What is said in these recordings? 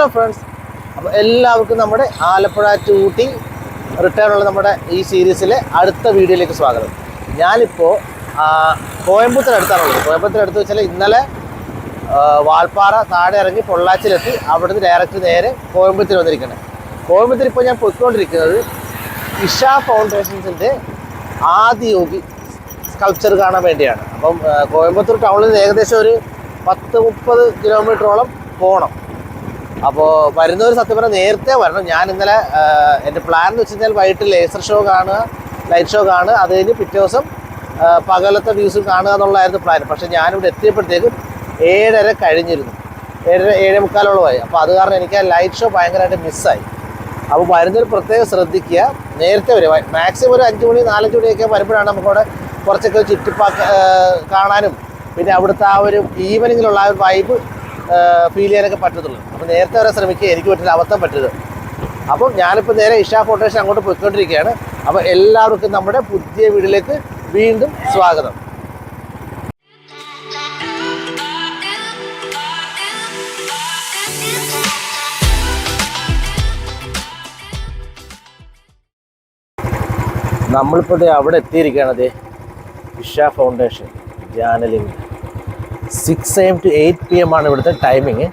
Hello friends അപ്പോൾ എല്ലാവർക്കും നമ്മുടെ ആലപ്പുഴ ടു ഊട്ടി റിട്ടേൺ ഉള്ള നമ്മുടെ ഈ സീരീസിലെ അടുത്ത വീഡിയോയിലേക്ക് സ്വാഗതം. ഞാനിപ്പോൾ കോയമ്പത്തൂർ എടുത്തു വെച്ചാൽ ഇന്നലെ വാൽപ്പാറ താഴെ ഇറങ്ങി പൊള്ളാച്ചിലെത്തി. അവിടുന്ന് ഡയറക്റ്റ് നേരെ കോയമ്പത്തൂർ വന്നിരിക്കുന്നത് കോയമ്പത്തൂർ ഇപ്പോൾ ഞാൻ പൊയ്ക്കൊണ്ടിരിക്കുന്നത് ഇഷ ഫൗണ്ടേഷൻസിന്റെ ആദിയോഗി സ്കൾപ്ചർ കാണാൻ വേണ്ടിയാണ്. അപ്പം കോയമ്പത്തൂർ ടൗണിൽ നിന്ന് ഏകദേശം ഒരു പത്ത് മുപ്പത് കിലോമീറ്ററോളം പോകണം അപ്പോൾ വരുന്നവർ സത്യം പറഞ്ഞാൽ നേരത്തെ വരണം. ഞാൻ ഇന്നലെ എന്റെ പ്ലാൻ എന്ന് വെച്ച് കഴിഞ്ഞാൽ വൈകിട്ട് ലേസർ ഷോ കാണുക ലൈറ്റ് ഷോ കാണുക. അത് കഴിഞ്ഞ് പിറ്റേ ദിവസം പകലത്തെ വ്യൂസും കാണുക എന്നുള്ളതായിരുന്നു പ്ലാൻ പക്ഷേ ഞാനിവിടെ എത്തിയപ്പോഴത്തേക്കും ഏഴര കഴിഞ്ഞിരുന്നു. ഏഴര ഏഴേ മുക്കാലോളമായി അപ്പോൾ അത് കാരണം എനിക്ക് ആ ലൈറ്റ് ഷോ ഭയങ്കരമായിട്ട് മിസ്സായി അപ്പോൾ വരുന്നവർ പ്രത്യേകം ശ്രദ്ധിക്കുക. നേരത്തെ വരും മാക്സിമം ഒരു അഞ്ച് മണി നാലഞ്ച് മണിയൊക്കെ വരുമ്പോഴാണ് നമുക്കവിടെ കുറച്ചൊക്കെ ചുറ്റിപ്പാ കാണാനും. പിന്നെ അവിടുത്തെ ആ ഒരു ഈവനിങ്ങിലുള്ള ആ ഒരു വൈബ് ഫീൽ ചെയ്യാനൊക്കെ പറ്റത്തുള്ളൂ. അപ്പോൾ നേരത്തെ വരെ ശ്രമിക്കുക. എനിക്ക് പറ്റില്ല അബദ്ധം പറ്റരുത് അപ്പം ഞാനിപ്പോൾ നേരെ ഇഷ ഫോട്ടോഷൻ അങ്ങോട്ട് പോയിക്കൊണ്ടിരിക്കുകയാണ്. അപ്പോൾ എല്ലാവർക്കും നമ്മുടെ പുതിയ വീട്ടിലേക്ക് വീണ്ടും സ്വാഗതം. നമ്മളിപ്പോൾ അവിടെ എത്തിയിരിക്കുകയാണ് ദേ Isha foundation ജാനലിംഗ് six M to eight P M ആണ് ഇവിടുത്തെ ടൈമിങ്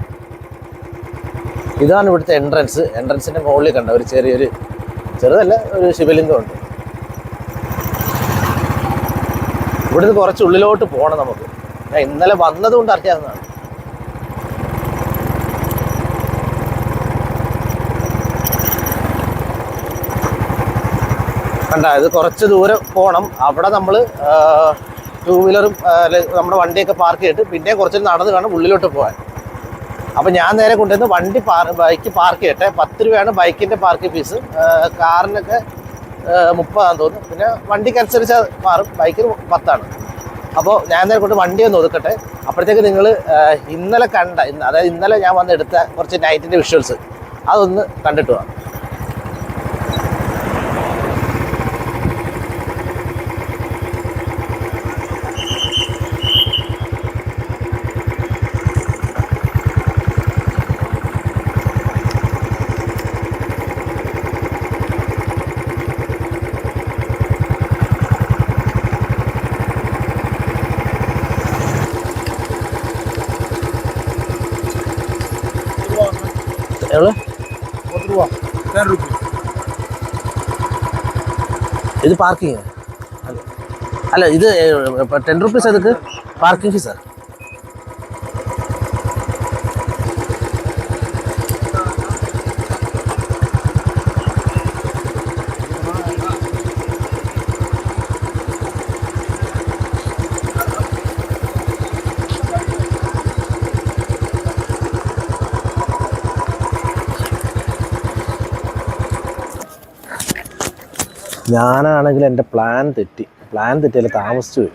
ഇതാണ് ഇവിടുത്തെ എൻട്രൻസ് എൻട്രൻസിന്റെ മുകളിൽ കണ്ട? ഒരു ചെറിയൊരു ചെറുതല്ല ഒരു ശിവലിംഗമുണ്ട് ഇവിടുന്ന് കുറച്ച് ഉള്ളിലോട്ട് പോകണം നമുക്ക്. ഞാൻ ഇന്നലെ വന്നതുകൊണ്ട് അറിയാവുന്നതാണ്. കണ്ട ഇത് കുറച്ച് ദൂരം പോകണം അവിടെ നമ്മൾ ടൂ വീലറും നമ്മുടെ വണ്ടിയൊക്കെ പാർക്ക് ചെയ്തിട്ട് പിന്നെ കുറച്ച് നടന്ന് കാണും ഉള്ളിലോട്ട് പോകാൻ. അപ്പം ഞാൻ നേരെ കൊണ്ടുവന്ന് വണ്ടി ബൈക്ക് പാർക്ക് ചെയ്യട്ടെ. പത്ത് രൂപയാണ് ബൈക്കിന്റെ പാർക്കിംഗ് ഫീസ് കാറിനൊക്കെ മുപ്പതാണെന്ന് തോന്നുന്നു. പിന്നെ വണ്ടിക്കനുസരിച്ച് മാറും. ബൈക്കിന് പത്താണ്. അപ്പോൾ ഞാൻ നേരെ കൊണ്ട് വണ്ടി ഒന്ന് ഒതുക്കട്ടെ. അപ്പോഴത്തേക്ക് നിങ്ങൾ ഇന്നലെ കണ്ട അതായത് ഇന്നലെ ഞാൻ വന്നെടുത്ത കുറച്ച് നൈറ്റിന്റെ വിഷ്വൽസ് അതൊന്ന് കണ്ടിട്ട് പോകാം எவ்வளோ? பத்து ரூபா. டென் ருபி இது பார்க்கிங் அல்ல இது இப்போ டென் ருபீஸ் அதுக்கு பார்க்கிங் ஃபீஸா ഞാനാണെങ്കിൽ എന്റെ പ്ലാൻ തെറ്റി. പ്ലാൻ തെറ്റിയല്ല താമസിച്ചു പോയി.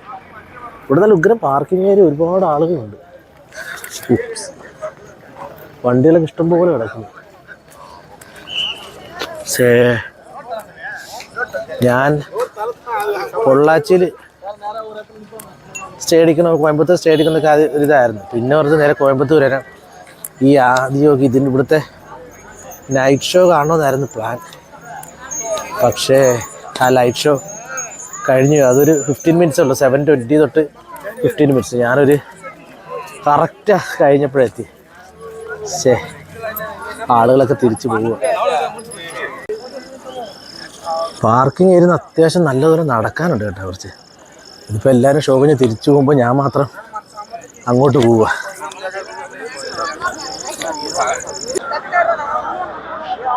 ഇവിടെ നല്ല ഉഗ്രം പാർക്കിംഗ് ഏരിയ ഒരുപാട് ആളുകളുണ്ട്. വണ്ടികളൊക്കെ ഇഷ്ടംപോലെ കിടക്കുന്നു. സേ ഞാൻ പൊള്ളാച്ചിയിൽ സ്റ്റേ അടിക്കുന്ന കോയമ്പത്തൂർ സ്റ്റേ അടിക്കുന്നൊക്കെ ഒരു ഇതായിരുന്നു. പിന്നെ പറഞ്ഞ് നേരെ കോയമ്പത്തൂർ വരാം. ഈ ആദ്യമൊക്കെ ഇതിന്റെ ഇവിടുത്തെ നൈറ്റ് ഷോ കാണണമെന്നായിരുന്നു പ്ലാൻ പക്ഷേ ആ ലൈറ്റ് ഷോ കഴിഞ്ഞു അതൊരു ഫിഫ്റ്റീൻ മിനിറ്റ്സ് ഉള്ളു. സെവൻ ട്വന്റി തൊട്ട് ഫിഫ്റ്റീൻ മിനിറ്റ്സ് ഞാനൊരു കറക്റ്റ് കഴിഞ്ഞപ്പോഴെത്തി. ശേ ആളുകളൊക്കെ തിരിച്ചു പോവുക. പാർക്കിംഗ് ഏരിയ അത്യാവശ്യം നല്ല ദൂരം നടക്കാനുണ്ട് കേട്ടോ കുറച്ച്. ഇതിപ്പോൾ എല്ലാവരും ഷോ കഴിഞ്ഞ് തിരിച്ചു പോകുമ്പോൾ ഞാൻ മാത്രം അങ്ങോട്ട് പോവുക.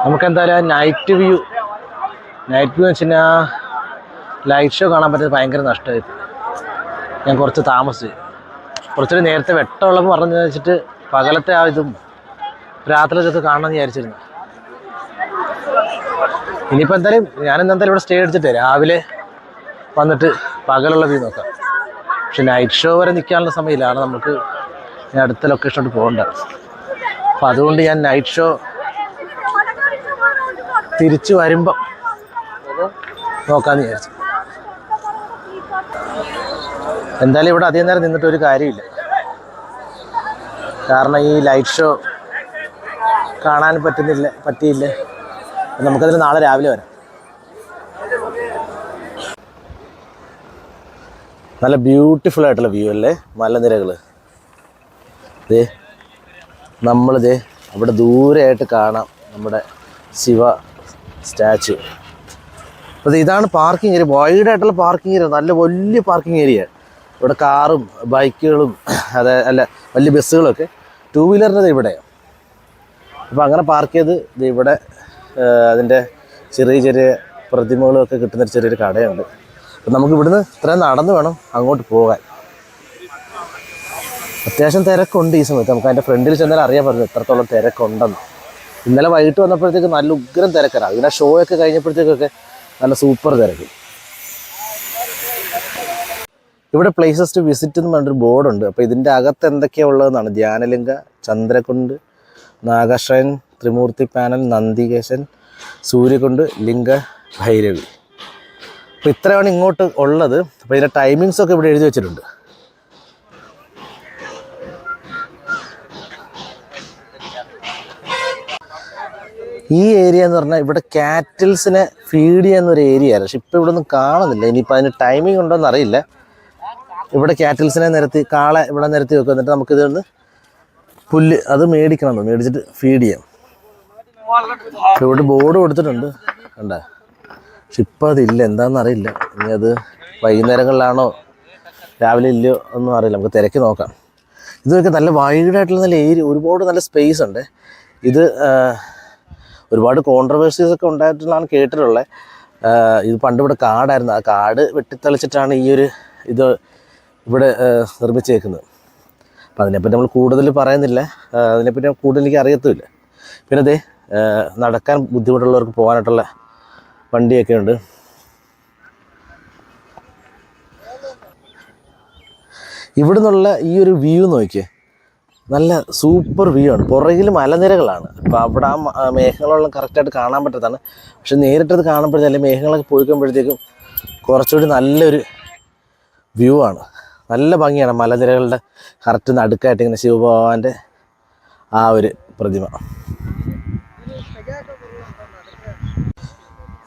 നമുക്കെന്തായാലും നൈറ്റ് വ്യൂ നൈറ്റ് വ്യൂ എന്ന് ലൈറ്റ് ഷോ കാണാൻ പറ്റുന്നത് ഭയങ്കര നഷ്ടമായി. ഞാൻ കുറച്ച് താമസിച്ചു. കുറച്ചുകൂടി നേരത്തെ വെട്ടമുള്ളപ്പോൾ പറഞ്ഞു വെച്ചിട്ട് പകലത്തെ ആ ഇതും രാത്രി ഇതൊക്കെ കാണണമെന്ന് വിചാരിച്ചിരുന്നു. ഇനിയിപ്പോൾ എന്തായാലും ഞാൻ എന്തായാലും ഇവിടെ സ്റ്റേ എടുത്തിട്ട് രാവിലെ വന്നിട്ട് പകലുള്ള വ്യൂ നോക്കാം. പക്ഷെ നൈറ്റ് ഷോ വരെ നിൽക്കാനുള്ള സമയമില്ലാണ് നമുക്ക് ഞാൻ അടുത്ത ലൊക്കേഷനോട്ട് പോകണ്ട. അപ്പം അതുകൊണ്ട് ഞാൻ നൈറ്റ് ഷോ തിരിച്ചു വരുമ്പം നോക്കാന്ന് വിചാരിച്ചു. എന്തായാലും ഇവിടെ അധികം നേരം നിന്നിട്ട് ഒരു കാര്യമില്ല. കാരണം ഈ ലൈറ്റ് ഷോ കാണാൻ പറ്റുന്നില്ല പറ്റിയില്ല. നമുക്കതിൽ നാളെ രാവിലെ വരാം. നല്ല ബ്യൂട്ടിഫുൾ ആയിട്ടുള്ള വ്യൂ അല്ലേ? മലനിരകൾ ദേ നമ്മളിതേ അവിടെ ദൂരെയായിട്ട് കാണാം നമ്മുടെ ശിവ സ്റ്റാച്ചു. അപ്പോൾ ഇതാണ് പാർക്കിംഗ് ഏരിയ വൈഡ് ആയിട്ടുള്ള പാർക്കിംഗ് ഏരിയ നല്ല വലിയ പാർക്കിംഗ് ഏരിയ ഇവിടെ കാറും ബൈക്കുകളും അതെ അല്ല വലിയ ബസ്സുകളൊക്കെ ടൂ വീലറിന്റെ ഇവിടെ അപ്പോൾ അങ്ങനെ പാർക്ക് ചെയ്ത് ഇവിടെ അതിന്റെ ചെറിയ ചെറിയ പ്രതിമകളൊക്കെ കിട്ടുന്നൊരു ചെറിയൊരു കടയുണ്ട്. അപ്പം നമുക്ക് ഇവിടുന്ന് ഇത്രയും നടന്ന് വേണം അങ്ങോട്ട് പോകാൻ. അത്യാവശ്യം തിരക്കുണ്ട് ഈ സമയത്ത്. നമുക്ക് അതിന്റെ ഫ്രണ്ടിൽ ചെന്നാൽ അറിയാൻ പറ്റും എത്രത്തോളം തിരക്കുണ്ടെന്ന്. ഇന്നലെ വൈകിട്ട് വന്നപ്പോഴത്തേക്ക് നല്ല ഉഗ്രം തിരക്കാണ്. അതിനാ ഷോയൊക്കെ കഴിഞ്ഞപ്പോഴത്തേക്കൊക്കെ നല്ല സൂപ്പർ തിരക്ക്. ഇവിടെ പ്ലേസസ് ടു വിസിറ്റ് എന്ന് പറഞ്ഞൊരു ബോർഡുണ്ട് അപ്പോൾ ഇതിന്റെ അകത്ത് എന്തൊക്കെയാണ് ഉള്ളതെന്നാണ്. ധ്യാനലിംഗ ചന്ദ്രകുണ്ട് നാഗശ്രയൻ ത്രിമൂർത്തി പാനൽ നന്ദികേശൻ സൂര്യകുണ്ട് ലിംഗ ഭൈരവി. അപ്പോൾ ഇത്രയാണ് ഇങ്ങോട്ട് ഉള്ളത്. അപ്പോൾ ഇതിന്റെ ടൈമിങ്സൊക്കെ ഇവിടെ എഴുതി വെച്ചിട്ടുണ്ട്. ഈ ഏരിയ എന്ന് പറഞ്ഞാൽ ഇവിടെ കാറ്റിൽസിനെ ഫീഡ് ചെയ്യുന്ന ഒരു ഏരിയ ആണ് പക്ഷെ ഇപ്പോൾ ഇവിടെ ഒന്നും കാണുന്നില്ല. ഇനിയിപ്പോൾ അതിന് ടൈമിംഗ് ഉണ്ടോ എന്ന് അറിയില്ല. ഇവിടെ കാറ്റിൽസിനെ നിരത്തി കാളെ ഇവിടെ നിരത്തി വെക്കും. എന്നിട്ട് നമുക്കിത് ഒന്ന് പുല്ല് അത് മേടിക്കണം മേടിച്ചിട്ട് ഫീഡ് ചെയ്യാം. ഇവിടെ ബോർഡ് കൊടുത്തിട്ടുണ്ട്. കണ്ട? പക്ഷെ ഇപ്പം അതില്ല. എന്താണെന്ന് അറിയില്ല. ഇനി അത് വൈകുന്നേരങ്ങളിലാണോ രാവിലെ ഇല്ലയോ ഒന്നും അറിയില്ല. നമുക്ക് തിരക്കി നോക്കാം. ഇതൊക്കെ നല്ല വൈഡായിട്ടുള്ള നല്ല ഏരിയ ഒരുപാട് നല്ല സ്പേസ് ഉണ്ട്. ഇത് ഒരുപാട് കോൺട്രവേഴ്സീസ് ഒക്കെ ഉണ്ടായിട്ടുള്ളതാണ് കേട്ടിട്ടുള്ളത് ഇത് പണ്ട് ഇവിടെ കാടായിരുന്നു. ആ കാട് വെട്ടിത്തെളിച്ചിട്ടാണ് ഈ ഒരു ഇത് ഇവിടെ നിർമ്മിച്ചേക്കുന്നത്. അപ്പം അതിനെപ്പറ്റി നമ്മൾ കൂടുതൽ പറയുന്നില്ല. അതിനെപ്പറ്റി കൂടുതൽ എനിക്ക് അറിയത്തുമില്ല. പിന്നെ അതെ നടക്കാൻ ബുദ്ധിമുട്ടുള്ളവർക്ക് പോകാനായിട്ടുള്ള വണ്ടിയൊക്കെ ഉണ്ട്. ഇവിടെ നിന്നുള്ള ഈ ഒരു വ്യൂ നോക്കിയേ. നല്ല സൂപ്പർ വ്യൂ ആണ്. പുറകിൽ മലനിരകളാണ്. അപ്പോൾ അവിടെ ആ മേഘങ്ങളെല്ലാം കറക്റ്റായിട്ട് കാണാൻ പറ്റത്താണ് പക്ഷെ നേരിട്ടത് കാണുമ്പോഴത്തേ അല്ലെങ്കിൽ മേഘങ്ങളൊക്കെ പോയിക്കുമ്പോഴത്തേക്കും കുറച്ചുകൂടി നല്ലൊരു വ്യൂ ആണ്. നല്ല ഭംഗിയാണ് മലനിരകളുടെ കറക്റ്റ് നടുക്കായിട്ട് ഇങ്ങനെ ശിവഭഗവാന്റെ ആ ഒരു പ്രതിമ.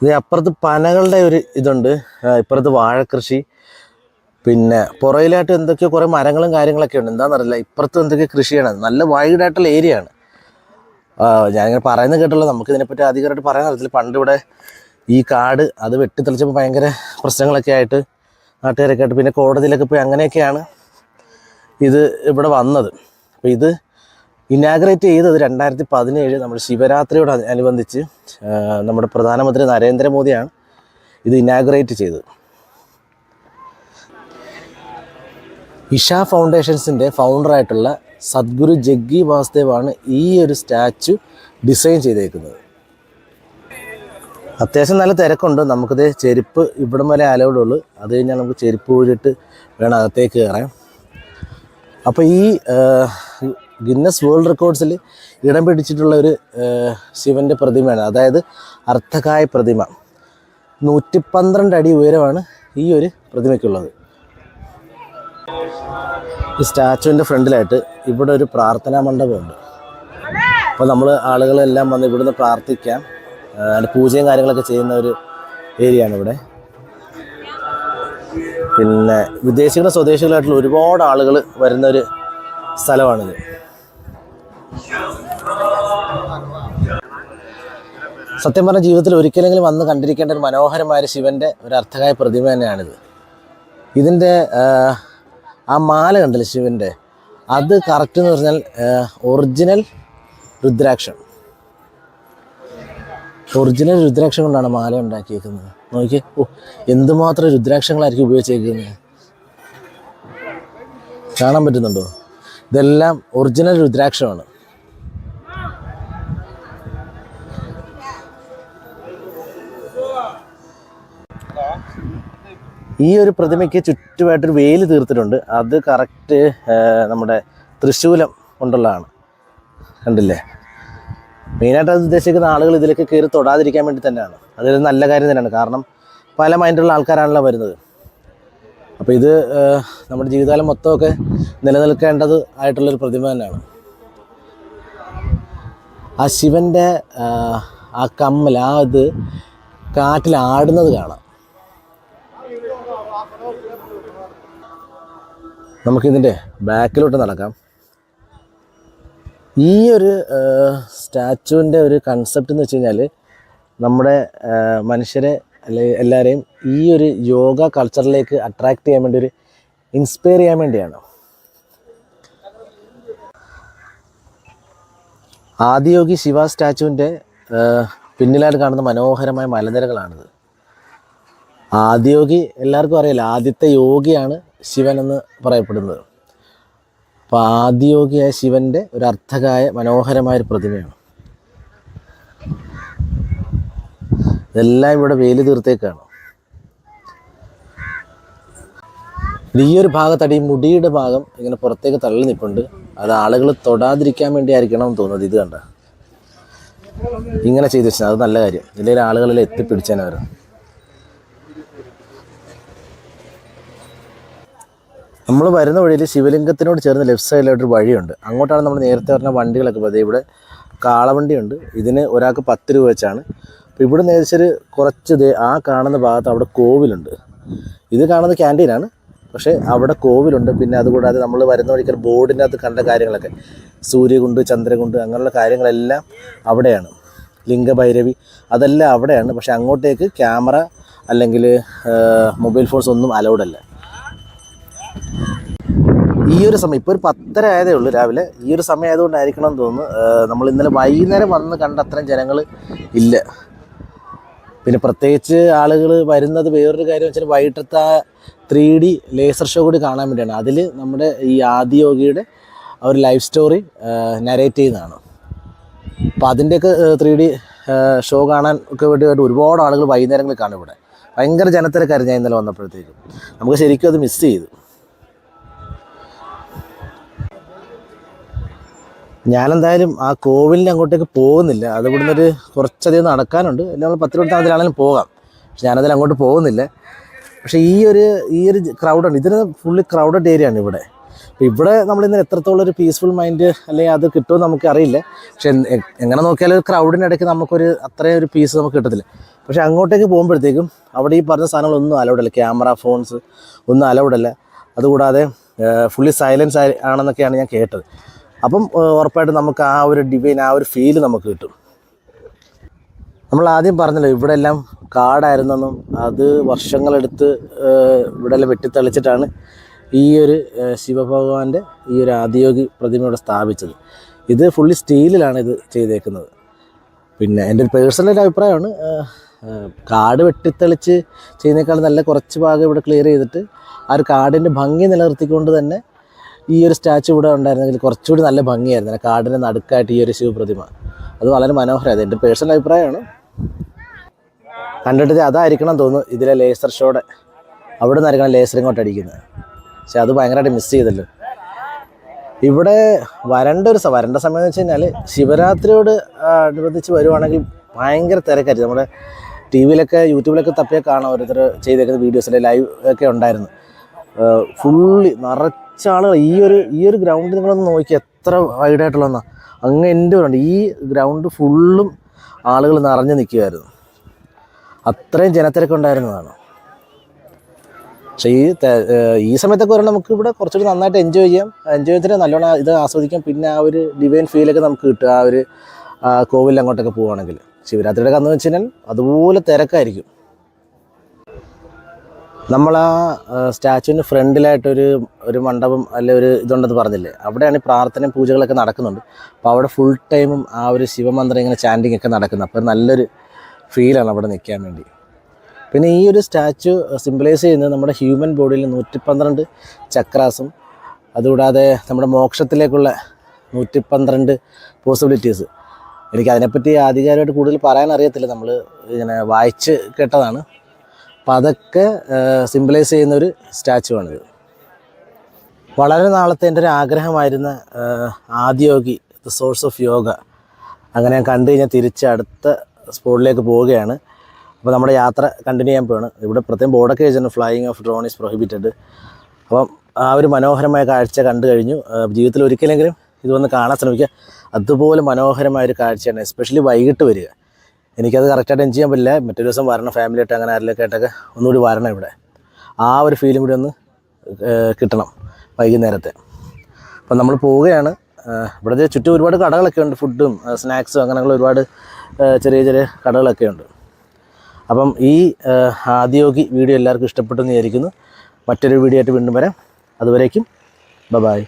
ഇത് അപ്പുറത്ത് പനകളുടെ ഒരു ഇതുണ്ട്. ഇപ്പുറത്ത് വാഴക്കൃഷി പിന്നെ പുറയിലായിട്ട് എന്തൊക്കെയോ കുറേ മരങ്ങളും കാര്യങ്ങളൊക്കെ ഉണ്ട്. എന്താണെന്നറിയില്ല ഇപ്പുറത്ത് എന്തൊക്കെയോ കൃഷിയാണ്? നല്ല വൈഡ് ആയിട്ടുള്ള ഏരിയ ആണ്. ഞാനിങ്ങനെ പറയുന്നത് കേട്ടുള്ളൂ നമുക്ക് ഇതിനെപ്പറ്റി അധികമായിട്ട് പറയാൻ അറിയത്തില്ല. പണ്ട് ഇവിടെ ഈ കാട് അത് വെട്ടിത്തെളിച്ചപ്പോൾ ഭയങ്കര പ്രശ്നങ്ങളൊക്കെ ആയിട്ട് നാട്ടുകാരൊക്കെ ആയിട്ട്. പിന്നെ കോടതിയിലൊക്കെ പോയി അങ്ങനെയൊക്കെയാണ് ഇത് ഇവിടെ വന്നത്. അപ്പോൾ ഇത് ഇനാഗ്രേറ്റ് ചെയ്തത് രണ്ടായിരത്തി പതിനേഴ് നമ്മുടെ ശിവരാത്രിയോട് അനു- അനുബന്ധിച്ച് നമ്മുടെ പ്രധാനമന്ത്രി നരേന്ദ്രമോദിയാണ് ഇത് ഇനാഗ്രേറ്റ് ചെയ്തത്. ഇഷ ഫൗണ്ടേഷൻസിന്റെ ഫൗണ്ടറായിട്ടുള്ള സദ്ഗുരു ജഗ്ഗി വാസുദേവാണ് ഈ ഒരു സ്റ്റാച്ചു ഡിസൈൻ ചെയ്തേക്കുന്നത്. അത്യാവശ്യം നല്ല തിരക്കുണ്ട്. നമുക്കിത് ചെരുപ്പ് ഇവിടം വരെ അലൗഡ് ഉള്ളൂ. അത് കഴിഞ്ഞാൽ നമുക്ക് ചെരുപ്പ് ഊരിട്ട് വേണം അകത്തേക്ക് കയറാൻ. അപ്പോൾ ഈ ഗിന്നസ് വേൾഡ് റെക്കോർഡ്സിൽ ഇടം പിടിച്ചിട്ടുള്ള ഒരു ശിവന്റെ പ്രതിമയാണ്. അതായത് അർത്ഥകായ പ്രതിമ. നൂറ്റി പന്ത്രണ്ട് അടി ഉയരമാണ് ഈ ഒരു പ്രതിമയ്ക്കുള്ളത്. ഈ സ്റ്റാച്ചുവിന്റെ ഫ്രണ്ടിലായിട്ട് ഇവിടെ ഒരു പ്രാർത്ഥനാ മണ്ഡപമുണ്ട്. അപ്പോൾ നമ്മൾ ആളുകളെല്ലാം വന്ന് ഇവിടുന്ന് പ്രാർത്ഥിക്കാം. അതിന്റെ പൂജയും കാര്യങ്ങളൊക്കെ ചെയ്യുന്ന ഒരു ഏരിയ ആണ് ഇവിടെ. പിന്നെ വിദേശികളും സ്വദേശികളായിട്ടുള്ള ഒരുപാട് ആളുകൾ വരുന്ന ഒരു സ്ഥലമാണിത്. സത്യം പറഞ്ഞ ജീവിതത്തിൽ ഒരിക്കലെങ്കിലും വന്ന് കണ്ടിരിക്കേണ്ട ഒരു മനോഹരമായ ശിവന്റെ ഒരു അർത്ഥകായ പ്രതിമ തന്നെയാണിത്. ഇതിന്റെ ആ, മാല കണ്ടല്ലേ ശിവന്റെ അത് കറക്റ്റ് എന്ന് പറഞ്ഞാൽ ഒറിജിനൽ രുദ്രാക്ഷം. ഒറിജിനൽ രുദ്രാക്ഷം കൊണ്ടാണ് മാല ഉണ്ടാക്കിയേക്കുന്നത്. നോക്കിയേ. ഓ എന്തുമാത്രം രുദ്രാക്ഷങ്ങളായിരിക്കും ഉപയോഗിച്ചേക്കുന്നത്? കാണാൻ പറ്റുന്നുണ്ടോ? ഇതെല്ലാം ഒറിജിനൽ രുദ്രാക്ഷമാണ്. ഈ ഒരു പ്രതിമയ്ക്ക് ചുറ്റുമായിട്ടൊരു വേൽ തീർത്തിട്ടുണ്ട്. അത് കറക്റ്റ് നമ്മുടെ തൃശ്ശൂലം കൊണ്ടുള്ളതാണ്. കണ്ടില്ലേ? മെയിനായിട്ട് അത് ഉദ്ദേശിക്കുന്ന ആളുകൾ ഇതിലേക്ക് കയറി തൊടാതിരിക്കാൻ വേണ്ടി തന്നെയാണ്. അതൊരു നല്ല കാര്യം തന്നെയാണ്. കാരണം പല മൈൻഡുള്ള ആൾക്കാരാണല്ലോ വരുന്നത്. അപ്പോൾ ഇത് നമ്മുടെ ജീവിതകാലം മൊത്തമൊക്കെ നിലനിൽക്കേണ്ടത് ആയിട്ടുള്ളൊരു പ്രതിമ തന്നെയാണ്. ആ ശിവന്റെ ആ കമ്മൽ ആ ഇത് കാറ്റിലാടുന്നത് കാണാം. നമുക്കിതിന്റെ ബാക്കിലോട്ട് നടക്കാം. ഈ ഒരു സ്റ്റാച്ചുവിന്റെ ഒരു കൺസെപ്റ്റ് എന്ന് വെച്ച് കഴിഞ്ഞാൽ നമ്മുടെ മനുഷ്യരെ അല്ലെ എല്ലാവരെയും ഈ ഒരു യോഗ കൾച്ചറിലേക്ക് അട്രാക്റ്റ് ചെയ്യാൻ വേണ്ടി ഒരു ഇൻസ്പയർ ചെയ്യാൻ വേണ്ടിയാണ്. ആദിയോഗി ശിവ സ്റ്റാച്ചുവിന്റെ പിന്നിലായിട്ട് കാണുന്ന മനോഹരമായ മലനിരകളാണിത്. ആദിയോഗി എല്ലാവർക്കും അറിയില്ല ആദ്യത്തെ യോഗിയാണ് ശിവൻ എന്ന് പറയപ്പെടുന്നത് അപ്പോൾ ആദിയോഗിയായ ശിവന്റെ ഒരു അർത്ഥകായ മനോഹരമായൊരു പ്രതിമയാണ്. ഇതെല്ലാം ഇവിടെ വേലി തീർത്തേക്കാണ്. ഈ ഒരു ഭാഗത്തടി മുടിയുടെ ഭാഗം ഇങ്ങനെ പുറത്തേക്ക് തള്ളി നിൽപ്പുണ്ട് അത് ആളുകൾ തൊടാതിരിക്കാൻ വേണ്ടി ആയിരിക്കണം എന്ന് തോന്നുന്നത്. ഇത് കണ്ട? ഇങ്ങനെ ചെയ്തു വെച്ചാൽ അത് നല്ല കാര്യം. ഇല്ലെങ്കിൽ ആളുകളിൽ എത്തിപ്പിടിച്ചാൽ അവർ നമ്മൾ വരുന്ന വഴിയിൽ ശിവലിംഗത്തിനോട് ചേർന്ന് ലെഫ്റ്റ് സൈഡിലായിട്ടൊരു വഴിയുണ്ട്. അങ്ങോട്ടാണ് നമ്മൾ നേരത്തെ പറഞ്ഞ വണ്ടികളൊക്കെ. പോകുന്നത് ഇവിടെ കാളവണ്ടിയുണ്ട്. ഇതിന് ഒരാൾക്ക് പത്ത് രൂപ വെച്ചാണ്. അപ്പോൾ ഇവിടെ നേരിച്ചൊരു കുറച്ച് ആ കാണുന്ന ഭാഗത്ത് അവിടെ കോവിലുണ്ട്. ഇത് കാണുന്നത് ക്യാന്റീനാണ് പക്ഷേ അവിടെ കോവിലുണ്ട്. പിന്നെ അതുകൂടാതെ നമ്മൾ വരുന്ന വഴിക്കൽ ബോർഡിന്റെ അകത്ത് കണ്ട കാര്യങ്ങളൊക്കെ. സൂര്യകുണ്ട് ചന്ദ്രകുണ്ട് അങ്ങനെയുള്ള കാര്യങ്ങളെല്ലാം അവിടെയാണ്. ലിംഗഭൈരവി അതെല്ലാം അവിടെയാണ്. പക്ഷേ അങ്ങോട്ടേക്ക് ക്യാമറ അല്ലെങ്കിൽ മൊബൈൽ ഫോൺസ് ഒന്നും അലൗഡ് അല്ല. ഈ ഒരു സമയം ഇപ്പോൾ ഒരു പത്തര ആയതേ ഉള്ളൂ രാവിലെ. ഈ ഒരു സമയം ആയതുകൊണ്ടായിരിക്കണം എന്ന് തോന്നുന്നു. നമ്മൾ ഇന്നലെ വൈകുന്നേരം വന്ന് കണ്ട അത്രയും ജനങ്ങൾ ഇല്ല. പിന്നെ പ്രത്യേകിച്ച് ആളുകൾ വരുന്നത് വേറൊരു കാര്യം വെച്ചാൽ വൈകിട്ടത്തെ ത്രീ ഡി ലേസർ ഷോ കൂടി കാണാൻ വേണ്ടിയാണ്. അതിൽ നമ്മുടെ ഈ ആദിയോഗിയുടെ ഒരു ലൈഫ് സ്റ്റോറി നരേറ്റ് ചെയ്യുന്നതാണ്. അപ്പോൾ അതിന്റെയൊക്കെ ത്രീ ഡി ഷോ കാണാൻ ഒക്കെ വേണ്ടിയിട്ട് ഒരുപാട് ആളുകൾ വൈകുന്നേരങ്ങളിൽ കാണും ഇവിടെ. ഭയങ്കര ജനത്തിരക്കായിരുന്നു ഞാൻ ഇന്നലെ വന്നപ്പോഴത്തേക്കും. നമുക്ക് ശരിക്കും അത് മിസ് ചെയ്തു. ഞാനെന്തായാലും ആ കോവിലിന്റെ അങ്ങോട്ടേക്ക് പോകുന്നില്ല. അത് ഒരു കുറച്ചധികം നടക്കാനുണ്ട്. നമ്മൾ പത്ത് മിനിറ്റ് അതിലാണെങ്കിലും പോകാം. പക്ഷെ ഞാനതിൽ അങ്ങോട്ട് പോകുന്നില്ല. പക്ഷേ ഈ ഒരു ഈ ഒരു ക്രൗഡുണ്ട് ഇതിന് ഫുള്ളി ക്രൗഡഡ് ഏരിയ ആണ് ഇവിടെ. അപ്പോൾ ഇവിടെ നമ്മൾ ഇന്ന് എത്രത്തോളം ഒരു പീസ്ഫുൾ മൈൻഡ് അല്ലെങ്കിൽ അത് കിട്ടുമെന്ന് നമുക്ക് അറിയില്ല. പക്ഷെ എങ്ങനെ നോക്കിയാലും ഇടയ്ക്ക് നമുക്കൊരു അത്രയും ഒരു പീസ് നമുക്ക് കിട്ടത്തില്ല. പക്ഷേ അങ്ങോട്ടേക്ക് പോകുമ്പോഴത്തേക്കും അവിടെ ഈ പറഞ്ഞ സാധനങ്ങളൊന്നും അലൗഡ് അല്ല. ക്യാമറ ഫോൺസ് ഒന്നും അലൗഡ് അല്ല. അതുകൂടാതെ ഫുള്ളി സൈലൻസ് ആണെന്നൊക്കെയാണ് ഞാൻ കേട്ടത്. അപ്പം ഉറപ്പായിട്ടും നമുക്ക് ആ ഒരു ഡിവൈൻ ആ ഒരു ഫീൽ നമുക്ക് കിട്ടും. നമ്മൾ ആദ്യം പറഞ്ഞല്ലോ ഇവിടെ എല്ലാം കാടായിരുന്നെന്നും അത് വർഷങ്ങളെടുത്ത് ഇവിടെ എല്ലാം വെട്ടിത്തെളിച്ചിട്ടാണ് ഈ ഒരു ശിവഭഗവാന്റെ ഈ ഒരു ആദിയോഗി പ്രതിമ ഇവിടെ സ്ഥാപിച്ചത്. ഇത് ഫുള്ളി സ്റ്റീലിലാണ് ഇത് ചെയ്തേക്കുന്നത്. പിന്നെ എന്റെ ഒരു പേഴ്സണൽ ഒരു അഭിപ്രായമാണ് കാട് വെട്ടിത്തെളിച്ച് ചെയ്യുന്നേക്കാൾ നല്ല കുറച്ച് ഭാഗം ഇവിടെ ക്ലിയർ ചെയ്തിട്ട് ആ ഒരു കാടിന്റെ ഭംഗി നിലനിർത്തിക്കൊണ്ട് തന്നെ ഈ ഒരു സ്റ്റാച്ചു ഇവിടെ ഉണ്ടായിരുന്നെങ്കിൽ കുറച്ചുകൂടി നല്ല ഭംഗിയായിരുന്നു. കാടിന്റെ നടുക്കായിട്ട് ഈ ഒരു ശിവപ്രതിമ. അത് വളരെ മനോഹരമായത് എന്റെ പേഴ്സണൽ അഭിപ്രായമാണ്. കണ്ടിട്ട് അതായിരിക്കണം തോന്നുന്നു ഇതിലെ ലേസർ ഷോടെ അവിടെ നിന്നായിരിക്കണം ലേസർ ഇങ്ങോട്ട് അടിക്കുന്നത്. പക്ഷെ അത് ഭയങ്കരമായിട്ട് മിസ് ചെയ്തല്ലോ. ഇവിടെ വരണ്ട ഒരു വരണ്ട സമയം എന്ന് വെച്ച് കഴിഞ്ഞാൽ ശിവരാത്രിയോട് അനുബന്ധിച്ച് വരുവാണെങ്കിൽ ഭയങ്കര തിരക്കായിരിക്കും. നമ്മുടെ ടി വിയിലൊക്കെ യൂട്യൂബിലൊക്കെ തപ്പിയാൽ കാണാം ഓരോരുത്തർ ചെയ്തേക്കുന്ന വീഡിയോസിൽ ലൈവ് ഒക്കെ ഉണ്ടായിരുന്നു. ഫുള്ളി നിറച്ച ആളുകൾ ഈ ഒരു ഈ ഒരു ഗ്രൗണ്ട് നിങ്ങളൊന്ന് നോക്കി എത്ര വൈഡായിട്ടുള്ളതെന്നാ അങ്ങ് എന്റെ ഉണ്ട് ഈ ഗ്രൗണ്ട് ഫുള്ളും ആളുകൾ നിറഞ്ഞു നിൽക്കുമായിരുന്നു അത്രയും ജനത്തിരക്കുണ്ടായിരുന്നതാണ് പക്ഷേ ഈ ഈ സമയത്തൊക്കെ വരുമ്പോൾ നമുക്ക് ഇവിടെ കുറച്ചുകൂടി നന്നായിട്ട് എൻജോയ് ചെയ്യാം. എൻജോയ് ചെയ്തിട്ട് നല്ലോണം ഇത് ആസ്വദിക്കാം. പിന്നെ ആ ഒരു ഡിവൈൻ ഫീലൊക്കെ നമുക്ക് കിട്ടും. ആ ഒരു കോവിലിൽ അങ്ങോട്ടൊക്കെ പോവുകയാണെങ്കിൽ. ശിവരാത്രിയുടെ കന്ന് വെച്ച് കഴിഞ്ഞാൽ അതുപോലെ തിരക്കായിരിക്കും. നമ്മൾ ആ സ്റ്റാച്ചുവിന്റെ ഫ്രണ്ടിലായിട്ടൊരു ഒരു മണ്ഡപം അല്ലെ ഒരു ഇതുണ്ടെന്ന് പറഞ്ഞില്ലേ? അവിടെയാണ് ഈ പ്രാർത്ഥനയും പൂജകളൊക്കെ നടക്കുന്നുണ്ട്. അപ്പോൾ അവിടെ ഫുൾ ടൈമും ആ ഒരു ശിവമന്ത്രം ഇങ്ങനെ ചാൻഡിങ് ഒക്കെ നടക്കുന്നത് അപ്പോൾ നല്ലൊരു ഫീലാണ് അവിടെ നിൽക്കാൻ വേണ്ടി. പിന്നെ ഈ ഒരു സ്റ്റാച്ചു സിംബലൈസ് ചെയ്യുന്നത് നമ്മുടെ ഹ്യൂമൻ ബോഡിയിൽ നൂറ്റി പന്ത്രണ്ട് ചക്രാസും അതുകൂടാതെ നമ്മുടെ മോക്ഷത്തിലേക്കുള്ള നൂറ്റി പന്ത്രണ്ട് പോസിബിലിറ്റീസ് എനിക്ക് അതിനെപ്പറ്റി ആധികാരികമായിട്ട് കൂടുതൽ പറയാൻ അറിയത്തില്ല. നമ്മൾ ഇങ്ങനെ വായിച്ച് കേട്ടതാണ്. അപ്പം അതൊക്കെ സിംബലൈസ് ചെയ്യുന്ന ഒരു സ്റ്റാച്ചു ആണിത്. വളരെ നാളത്തെ എന്റെ ഒരു ആഗ്രഹമായിരുന്ന Adiyogi the source of yoga അങ്ങനെ ഞാൻ കണ്ടു കഴിഞ്ഞാൽ തിരിച്ച് അടുത്ത സ്പോട്ടിലേക്ക് പോവുകയാണ്. അപ്പോൾ നമ്മുടെ യാത്ര കണ്ടിന്യൂ ചെയ്യാൻ പോവാണ്. ഇവിടെ പ്രത്യേകം ബോർഡൊക്കെ വെച്ചിട്ടുണ്ട്. Flying of drone is prohibited അപ്പം ആ ഒരു മനോഹരമായ കാഴ്ച കണ്ടു കഴിഞ്ഞു. ജീവിതത്തിൽ ഒരിക്കലെങ്കിലും ഇതൊന്ന് കാണാൻ ശ്രമിക്കുക. അതുപോലെ മനോഹരമായ ഒരു കാഴ്ചയാണ് എസ്പെഷ്യലി വൈകിട്ട് വരിക. എനിക്കത് കറക്റ്റായിട്ട് എൻജോയ് ചെയ്യാൻ പറ്റില്ല. മറ്റൊരു ദിവസം വരണം ഫാമിലി ആയിട്ട് അങ്ങനെ ആരെങ്കിലും ആയിട്ടൊക്കെ ഒന്നുകൂടി വരണം ഇവിടെ. ആ ഒരു ഫീലും കൂടി ഒന്ന് കിട്ടണം വൈകുന്നേരത്തെ. അപ്പം നമ്മൾ പോവുകയാണ്. ഇവിടുത്തെ ചുറ്റും ഒരുപാട് കടകളൊക്കെ ഉണ്ട്. ഫുഡും സ്നാക്സും അങ്ങനെയുള്ള ഒരുപാട് ചെറിയ ചെറിയ കടകളൊക്കെ ഉണ്ട്. അപ്പം ഈ ആദ്യോഗി വീഡിയോ എല്ലാവർക്കും ഇഷ്ടപ്പെട്ടു എന്ന് വിചാരിക്കുന്നു. മറ്റൊരു വീഡിയോ ആയിട്ട് വീണ്ടും വരാം. അതുവരേക്കും ബ ബായ്